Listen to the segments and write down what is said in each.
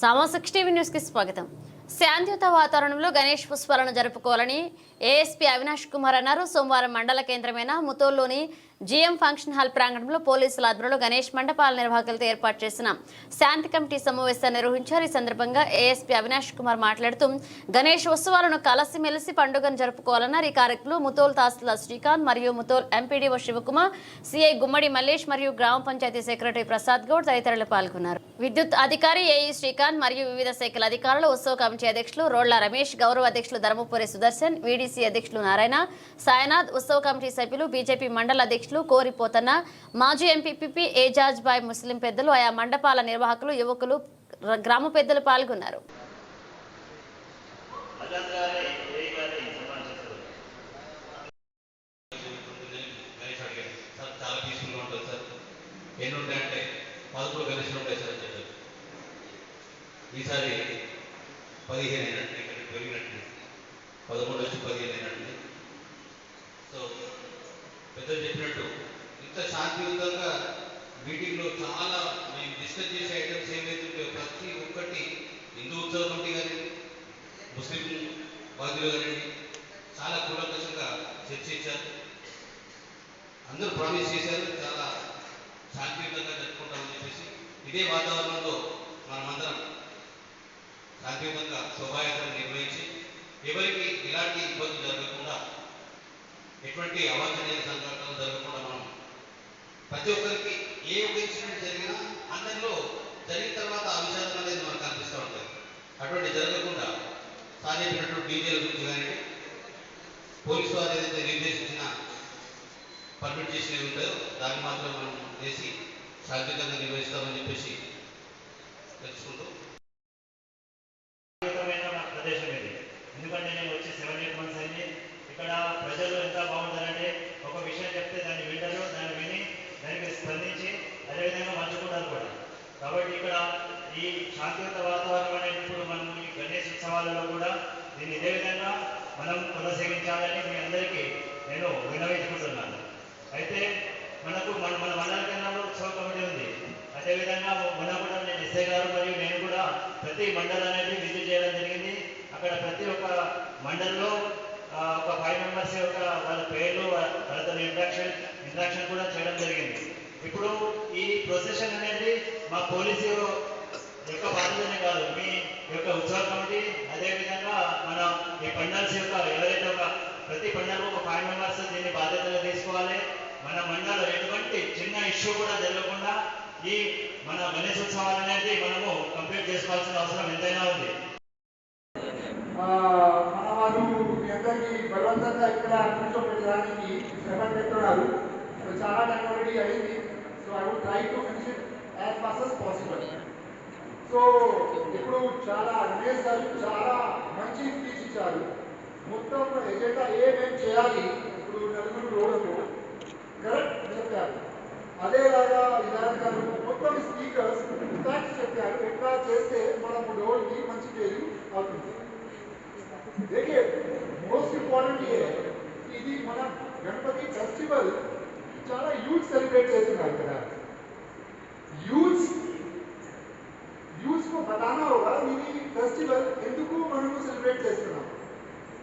సామాజిక టీవీ న్యూస్కి స్వాగతం. శాంతియుత వాతావరణంలో గణేష్ పుష్పాలను జరుపుకోవాలని ఏఎస్పీ అవినాష్ కుమార్ అన్నారు. సోమవారం మండల కేంద్రమైన ముతోల్లోని జీఎం ఫంక్షన్ హాల్ ప్రాంగణంలో పోలీసుల ఆధ్వర్యంలో గణేష్ మండపాల నిర్వాహకులతో ఏర్పాటు చేసిన శాంతి కమిటీ సమావేశాన్ని నిర్వహించారు. ఈ సందర్భంగా ఏఎస్పీ అవినాష్ కుమార్ మాట్లాడుతూ గణేష్ ఉత్సవాలను కలిసిమెలిసి పండుగను జరుపుకోవాలన్నారు. ఈ కార్యక్రమంలో ముతోల్ తహసీల్దార్ శ్రీకాంత్ మరియు ముతోల్ ఎంపీడీఓ శివకుమార్ సిఐ గుమ్మడి మల్లేష్ మరియు గ్రామ పంచాయతీ సెక్రటరీ ప్రసాద్ గౌడ్ తదితరులు పాల్గొన్నారు. విద్యుత్ అధికారి ఏఈ శ్రీకాంత్ మరియు వివిధ శాఖల అధికారులు ఉత్సవ కమిటీ అధ్యక్షులు రోడ్ల రమేష్ గౌరవ అధ్యక్షులు ధర్మపురి సుదర్శన్ వీడీసీ అధ్యక్షులు నారాయణ సాయనాథ్ ఉత్సవ కమిటీ సభ్యులు బీజేపీ మండల అధ్యక్షులు కోరిపోతన్న మాజీ ఎంపీపీ ఏజాజ్ బాయ్ ముస్లిం పెద్దలు ఆయా మండపాల నిర్వాహకులు యువకులు గ్రామ పెద్దలు పాల్గొన్నారు. ఎన్ని ఉంటాయంటే పదకొండు ఉంటాయి సార్ అని చెప్పారు ఈసారి పదిహేను అయినట్టు ఇక్కడ పెరిగినట్టు పదకొండు వచ్చి పదిహేను అయినట్టు సో పెద్దలు చెప్పినట్టు ఇంత మీటింగ్లో చాలా మేము డిస్కస్ చేసే ఐటమ్స్ ఏవైతే ప్రతి ఒక్కటి హిందూ ఉత్సవ కమిటీ కానీ ముస్లిం బాధ్యులు కానీ చాలా కూలంకషంగా చర్చించారు అందరూ ప్రామిస్ చేశారు చాలా శాంతియుతంగా జరుపుకుంటామని చెప్పేసి ఇదే వాతావరణంలో మనమందరం శాంతియుతంగా శోభాయాత్రను నిర్వహించి ఎవరికి ఎలాంటి ఇబ్బంది జరగకుండా ఎటువంటి అవాంఛనీయ సంఘటనలు జరగకుండా మనం ప్రతి ఒక్కరికి ఏ ఒక ఇన్సిడెంట్ జరిగినా అందరిలో జరిగిన తర్వాత ఆ విషాదం అనేది మనకు కనిపిస్తూ ఉంటుంది అటువంటి జరగకుండా సాధించినటువంటి డీజేల గురించి కానీ పోలీసు వారు ఏదైతే నిర్దేశించిన పర్మిట్ చేసి ఉంటాయో దాన్ని మాత్రం మనం చేసి శాంతియుతంగా నిర్వహిస్తామని చెప్పేసి తెలుసుకుంటూ. ప్రదేశం ఇది. ఎందుకంటే నేను వచ్చి సెవెన్ ఎయిట్ మంత్స్ అయింది. ఇక్కడ ప్రజలు ఎంత బాగుంటుంది ఒక విషయం చెప్తే దాన్ని వింటారు దాన్ని విని దానికి స్పందించి అదేవిధంగా మంచుకుంటారు కూడా కాబట్టి ఇక్కడ ఈ శాంతియుత వాతావరణం అనేటప్పుడు మనం ఈ గణేష్ ఉత్సవాలలో కూడా దీన్ని ఇదే విధంగా మనం కొనసాగించాలని మీ అందరికీ నేను వినవించుకుంటున్నాను. అయితే మనకు మన మన మండల కేంద్రంలో ఉత్సవ కమిటీ ఉంది. అదేవిధంగా మొన్న కూడా నేను ఎస్ఐ గారు మరియు నేను కూడా ప్రతి మండలం అనేది విజిట్ చేయడం జరిగింది. అక్కడ ప్రతి ఒక్క మండలంలో ఒక ఫైవ్ మెంబర్స్ యొక్క వాళ్ళ పేర్లు వాళ్ళతో ఇంట్రాక్షన్ ఇంట్రాక్షన్ కూడా చేయడం జరిగింది. ఇప్పుడు ఈ ప్రొసెషన్ అనేది మా పోలీసు యొక్క బాధ్యతనే కాదు. మీ యొక్క ఉత్సవ కమిటీ అదేవిధంగా మన ఈ పండల్స్ యొక్క ఎవరైతే ఒక ప్రతి పండగకు ఒక ఫైవ్ మెంబర్స్ దీన్ని బాధ్యతగా తీసుకోవాలి. మన మండలం ఎటువంటి చిన్న ఇష్యూ కూడా జరగకుండా ఈ మన గణేశ ఉత్సవాలు అనేది మనము కంప్లీట్ చేసుకోవాల్సిన అవసరం ఎంతైనా ఉంది. ఆ, మీ అందరికీ బలవంతంగా ఇక్కడ కూర్చోబెట్టడానికి శ్రమ పెట్టున్నారు చాలా టైం అయింది. so I would try to finish it as fast as possible so ఇప్పుడు చాలా రమేష్ గారు చాలా మంచి స్పీచ్ ఇచ్చారు మొత్తం ఎజెండా ఏమేం చేయాలి ఇప్పుడు నలుగురు రోజులు కరెక్ట్ చెప్పారు అదేలాగా ఇదాన్ గారు మొత్తం స్పీకర్స్ ఫ్యాక్ట్స్ చెప్పారు ఎట్లా చేస్తే మన డోర్కి మంచి పేరు అవుతుంది देखिए మోస్ట్ ఇంపార్టెంట్ ఏ ఇది మన గణపతి ఫెస్టివల్ చాలా యూత్ సెలబ్రేట్ చేస్తున్నారు ఇక్కడ యూత్ यूथ को बताना होगा ये फेस्टिवल हिंदू को मन सेलिब्रेट చేస్తున్నా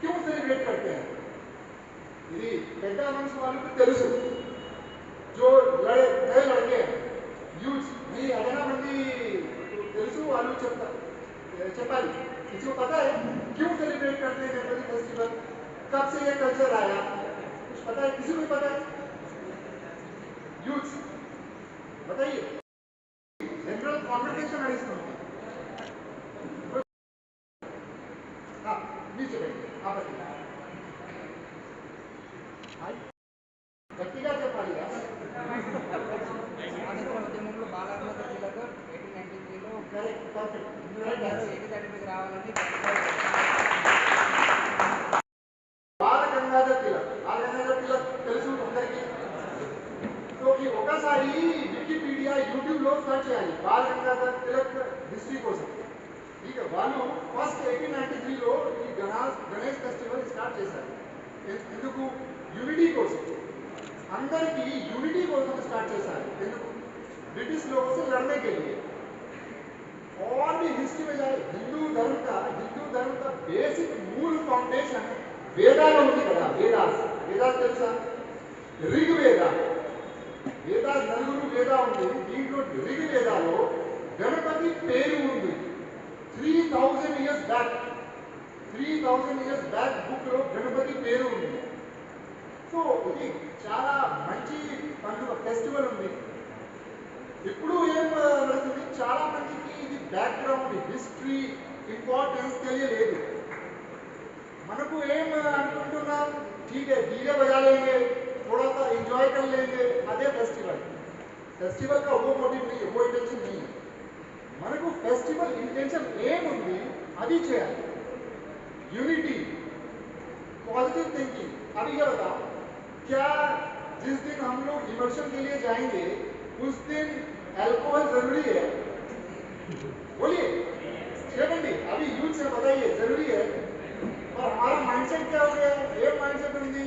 क्यों सेलिब्रेट करते हैं? ఇది పెద్ద మనసు వాళ్ళకి తెలుసు जो लड़े, नए लड़के यूथ మీ అదనా మంది తెలుసు వాళ్ళు చెప్తారు చెప్పాలి इसको पता है? क्यों सेलिब्रेट करते हैं गणपति फेस्टिवल कब से ये कल्चर आया? कुछ पता है? किसी को पता है? यूथ बताइए जनरल कॉन्वर्सेशन నడుస్తుంది हाँ नीचे बैठिए आप बैठिए గట్టిగా చెప్పాలి స్వాతంత్ర ఉద్యమంలో బాలాత్మక తిలక్ ఎయిటీన్ నైన్టీ త్రీలో కరెక్ట్ పర్ఫెక్ట్ ఏక తాటిపైకి రావాలని ఈ ఒకసారి వికీపీడియా యూట్యూబ్ లో సెర్చ్ చేయాలి బాల గంగాధర్ తిలక్ హిస్టరీ కోసం ఇక వాళ్ళు ఫస్ట్ ఎయిటీన్ నైన్టీ త్రీలో ఈ గణాస్ గణేష్ ఫెస్టివల్ స్టార్ట్ చేశారు ఎ- ఎందుకు యూనిటీ కోసం అందరికీ యూనిటీ కోసం స్టార్ట్ చేశారు ఎందుకు బ్రిటిష్ లోగों से लड़ने के लिए और भी हिस्ट्री में जाए हिंदू धर्म का हिंदू धर्म का बेसिक मूल फाउंडेशन వేదాలు ఉంది కదా వేదాస్ వేదాస్ తెలుసా ఋగ్వేద వేదాస్ నలుగురు వేద ఉంది దీంట్లో ఋగ్వేదాలో గణపతి పేరు ఉంది three thousand years back three thousand years back book లో గణపతి పేరు ఉంది సో ఇది చాలా మంచి పండుగ ఫెస్టివల్ ఉంది ఇప్పుడు ఏం నడుస్తుంది చాలా మందికి ఇది బ్యాక్గ్రౌండ్ హిస్టరీ ఇంపార్టెన్స్ తెలియలేదు మనకు ఏం అనుకుంటున్నాం ठीक है डीजे बजा लेंगे थोड़ा सा एंजॉय कर लेंगे అదే ఫెస్టివల్ ఫెస్టివల్ का वो मोटिव नहीं है वो इंटेंशन नहीं है మనకు ఫెస్టివల్ ఇంటెన్షన్ ఏముంది అది చేయాలి यूनिटी पॉजिटिव थिंकिंग अभी क्या बताओ क्या जिस दिन हम लोग इमर्शन के लिए जाएंगे उस दिन अल्कोहल जरूरी है बोलिए सेकंडी अभी यूथ से बताइए जरूरी है और हमारा माइंडसेट क्या हो गया ये माइंडसेट ఉంది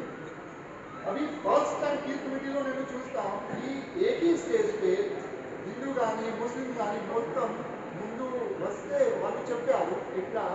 అవి ఫస్ట్ టైం పీస్ కమిటీలో నేను చూస్తాం ఈ ఏకీ స్టేజ్ పే హిందూ కానీ ముస్లిం కానీ మొత్తం ముందు వస్తే వాళ్ళు చెప్పారు ఇట్లా